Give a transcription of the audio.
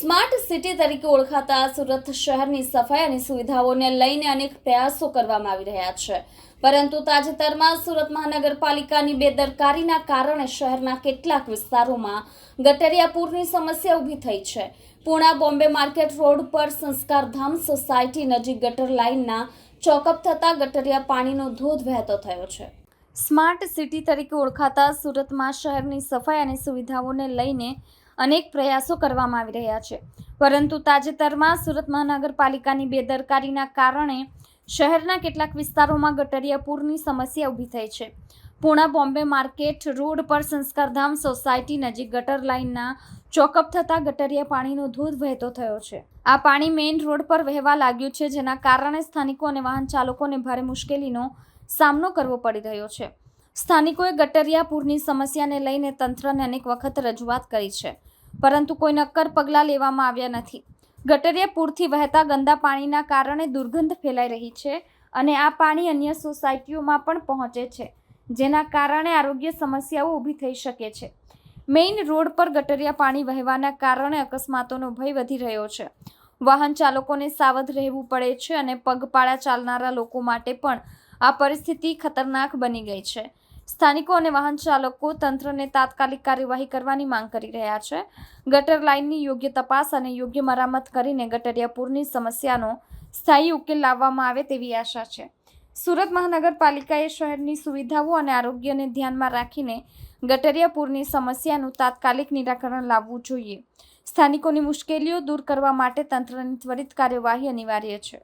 Smart city તરીકે ઓળખાતા સુરત શહેરની સફાઈ અને સુવિધાઓને લઈને અનેક પ્રયાસો કરવામાં આવી રહ્યા છે. પરંતુ તાજેતરમાં સુરત મહાનગરપાલિકાની બેદરકારીના કારણે શહેરના કેટલાક વિસ્તારોમાં ગટરિયા પૂરની સમસ્યા ઊભી થઈ છે. પૂણા બોમ્બે માર્કેટ રોડ પર સંસ્કારધામ સોસાયટી નજીક ગટર લાઇનના ચોકઅપ થતાં ગટરિયા પાણીનો ધોધ વહેતો થયો છે. સ્માર્ટ સિટી તરીકે ઓળખાતા સુરતમાં શહેરની સફાઈ અને સુવિધાઓને લઈને અનેક પ્રયાસો કરવામાં આવી રહ્યા છે. પરંતુ તાજેતરમાં સુરત મહાનગરપાલિકાની બેદરકારીના કારણે શહેરના કેટલાક વિસ્તારોમાં ગટરિયા પૂરની સમસ્યા ઊભી થઈ છે. પૂણા બોમ્બે માર્કેટ રોડ પર સંસ્કારધામ સોસાયટી નજીક ગટર લાઇનના ચોકઅપ થતાં ગટરિયા પાણીનો ધોધ વહેતો થયો છે. આ પાણી મેઇન રોડ પર વહેવા લાગ્યું છે, જેના કારણે સ્થાનિકો અને વાહન ચાલકોને ભારે મુશ્કેલીનો સામનો કરવો પડી રહ્યો છે. સ્થાનિકોએ ગટરિયા પૂરની સમસ્યાને લઈને તંત્રને અનેક વખત રજૂઆત કરી છે. પરંતુ કોઈ નક્કર પગલાં લેવામાં આવ્યા નથી. ગટરિયા પૂરથી વહેતા ગંદા પાણીના કારણે દુર્ગંધ ફેલાઈ રહી છે અને આ પાણી અન્ય સોસાયટીઓમાં પણ પહોંચે છે, જેના કારણે આરોગ્ય સમસ્યાઓ ઊભી થઈ શકે છે. મેઇન રોડ પર ગટરિયા પાણી વહેવાના કારણે અકસ્માતોનો ભય વધી રહ્યો છે. વાહન ચાલકોને સાવધ રહેવું પડે છે અને પગપાળા ચાલનારા લોકો માટે પણ આ પરિસ્થિતિ ખતરનાક બની ગઈ છે. સ્થાનિકો અને વાહન ચાલકો તંત્રને તાત્કાલિક કાર્યવાહી કરવાની માંગ કરી રહ્યા છે. ગટર લાઇનની યોગ્ય તપાસ અને યોગ્ય મરામત કરીને ગટરિયા પૂરની સમસ્યાનો સ્થાયી ઉકેલ લાવવામાં આવે તેવી આશા છે. સુરત મહાનગરપાલિકાએ શહેરની સુવિધાઓ અને આરોગ્યને ધ્યાનમાં રાખીને ગટરિયા પૂરની સમસ્યાનું તાત્કાલિક નિરાકરણ લાવવું જોઈએ. સ્થાનિકોની મુશ્કેલીઓ દૂર કરવા માટે તંત્રની ત્વરિત કાર્યવાહી અનિવાર્ય છે.